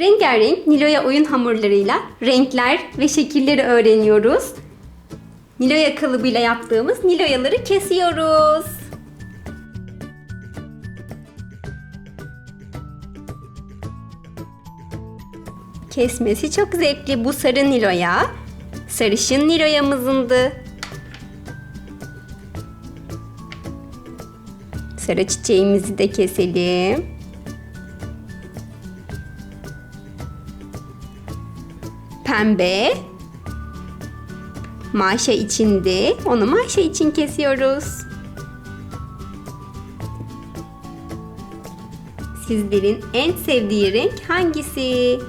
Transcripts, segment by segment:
Rengarenk Nilo'ya oyun hamurlarıyla renkler ve şekilleri öğreniyoruz. Nilo'ya kalıbıyla yaptığımız Nilo'yaları kesiyoruz. Kesmesi çok zevkli bu sarı Nilo'ya. Sarışın Nilo'yamızındı. Sarı çiçeğimizi de keselim. Pembe. Maşa içindi. Onu maşa için kesiyoruz. Sizlerin en sevdiği renk hangisi?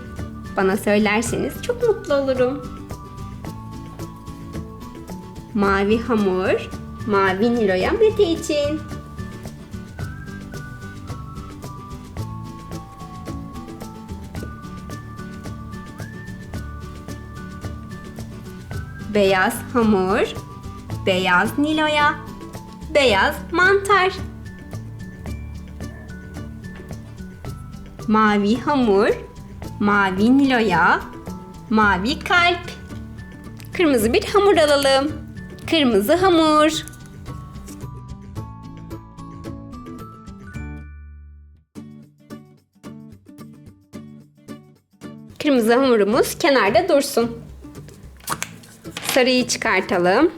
Bana söylerseniz çok mutlu olurum. Mavi hamur, mavi Nilo'ya Mete için. Beyaz hamur, beyaz Nilo'ya, beyaz mantar. Mavi hamur, mavi Nilo'ya, mavi kalp. Kırmızı bir hamur alalım. Kırmızı hamur. Kırmızı hamurumuz kenarda dursun. Sarıyı çıkartalım.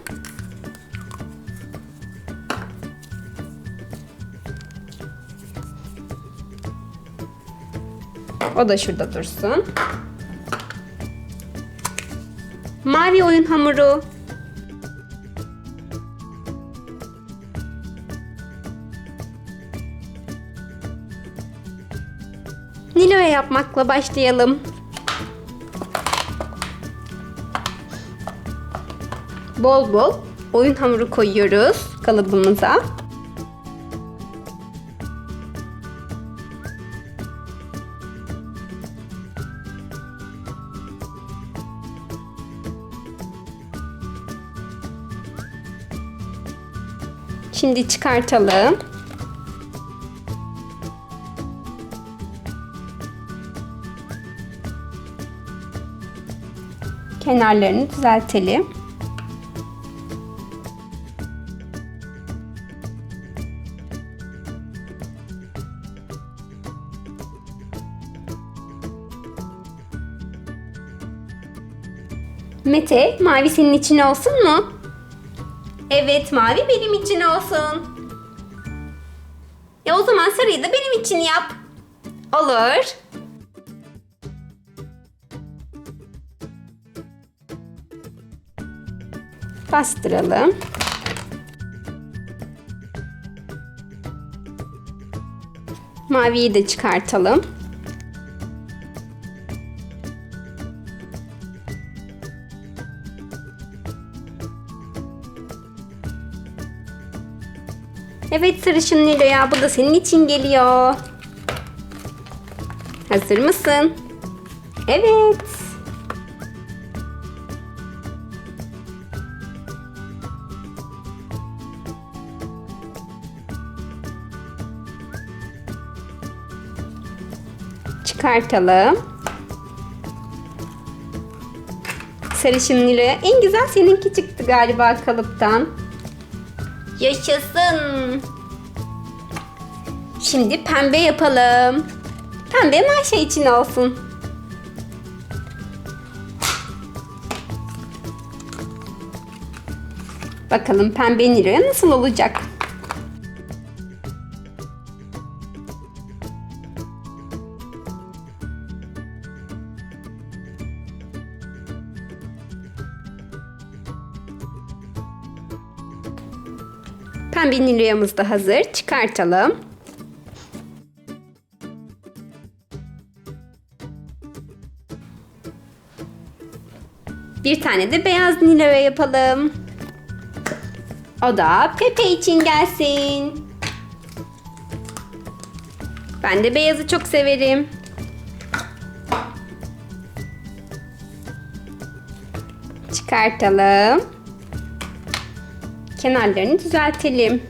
O da şurada dursun. Mavi oyun hamuru. Nilo'ya yapmakla başlayalım. Bol bol oyun hamuru koyuyoruz kalıbımıza. Şimdi çıkartalım. Kenarlarını düzeltelim. Mete, mavi senin için olsun mu? Evet, mavi benim için olsun. Ya o zaman sarıyı da benim için yap. Olur. Bastıralım. Maviyi de çıkartalım. Evet sarışın Nilo'ya bu da senin için geliyor. Hazır mısın? Evet. Çıkartalım. Sarışın Nilo'ya en güzel seninki çıktı galiba kalıptan. Yaşasın. Şimdi pembe yapalım. Pembe Maşa için olsun. Bakalım pembe Nilo'ya nasıl olacak? Pembe Nilo'yamız da hazır. Çıkartalım. Bir tane de beyaz Nilo'ya yapalım. O da Pepe için gelsin. Ben de beyazı çok severim. Çıkartalım. Kenarlarını düzeltelim.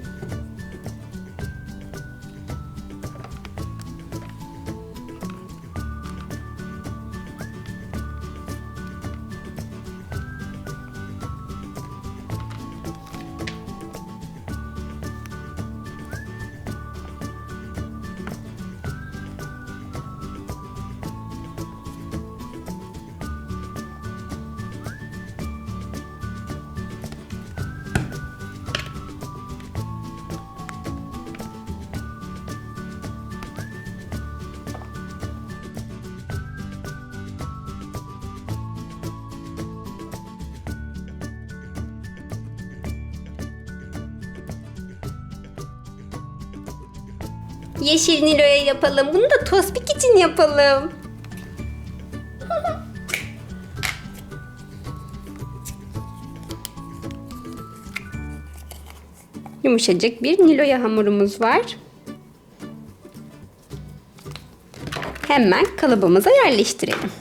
Yeşil Nilo'ya yapalım. Bunu da Tospik için yapalım. Yumuşacık bir Nilo'ya hamurumuz var. Hemen kalıbımıza yerleştirelim.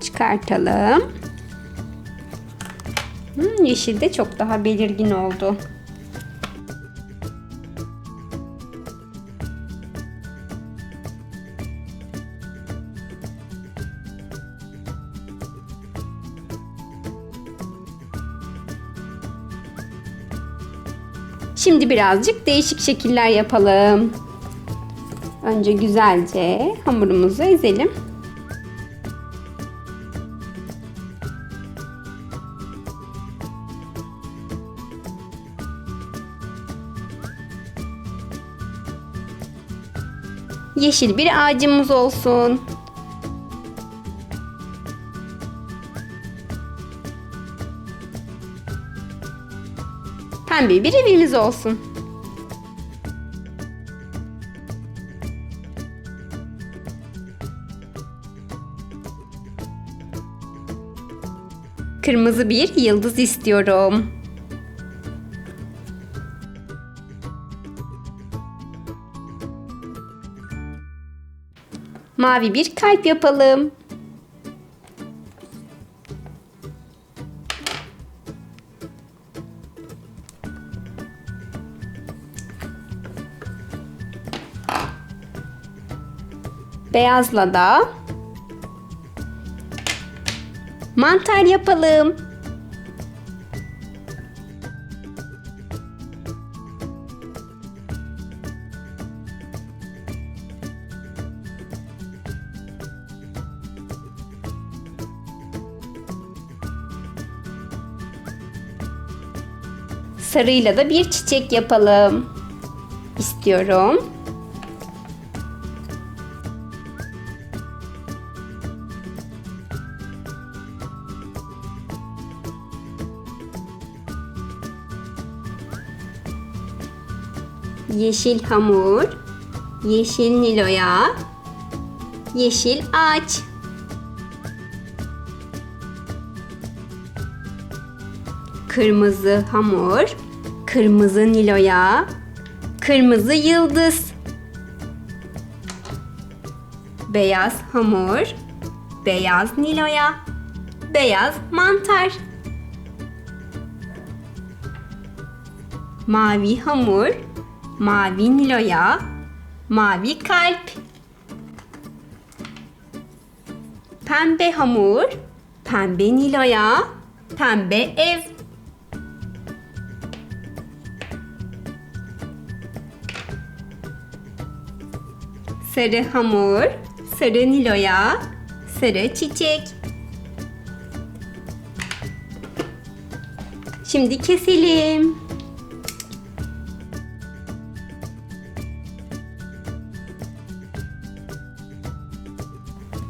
Çıkartalım. Hmm, yeşil de çok daha belirgin oldu. Şimdi birazcık değişik şekiller yapalım. Önce güzelce hamurumuzu ezelim. Yeşil bir ağacımız olsun. Pembe bir evimiz olsun. Kırmızı bir yıldız istiyorum. Mavi bir kalp yapalım. Beyazla da mantar yapalım. Sarıyla da bir çiçek yapalım. İstiyorum. Yeşil hamur, yeşil niloya, yeşil ağaç. Kırmızı hamur, kırmızı niloya, kırmızı yıldız. Beyaz hamur, beyaz niloya, beyaz mantar. Mavi hamur, mavi niloya, mavi kalp. Pembe hamur, pembe niloya, pembe ev. Sarı hamur, sarı niloya, sarı çiçek. Şimdi keselim.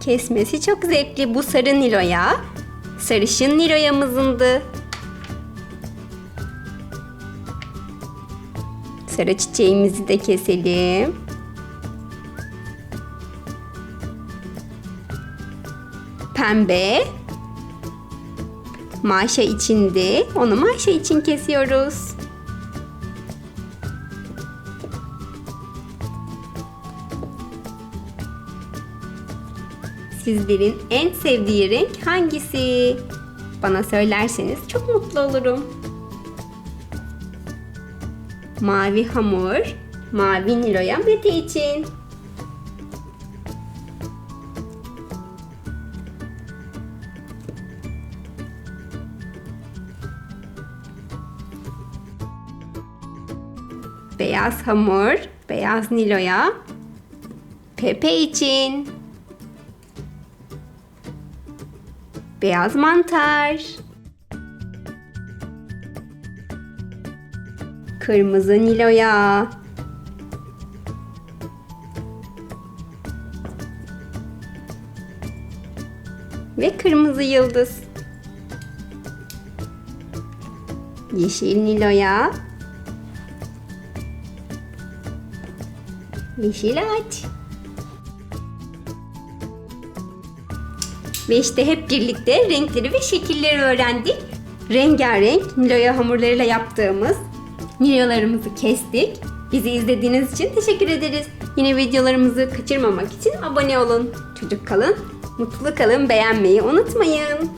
Kesmesi çok zevkli bu sarı niloya. Sarışın niloyamızındı. Sarı çiçeğimizi de keselim. Pembe. Maşa içindi. Onu maşa için kesiyoruz. Sizlerin en sevdiği renk hangisi? Bana söylerseniz çok mutlu olurum. Mavi hamur, mavi niloya Mete için. Beyaz hamur, beyaz niloya Pepe için. Beyaz mantar. Kırmızı niloya. Ve kırmızı yıldız. Yeşil Nilo'ya. Yeşil ağaç. Ve işte hep birlikte renkleri ve şekilleri öğrendik. Rengarenk Nilo'ya hamurlarıyla yaptığımız Nilo'larımızı kestik. Bizi izlediğiniz için teşekkür ederiz. Yine videolarımızı kaçırmamak için abone olun. Çocuk kalın, mutlu kalın, beğenmeyi unutmayın.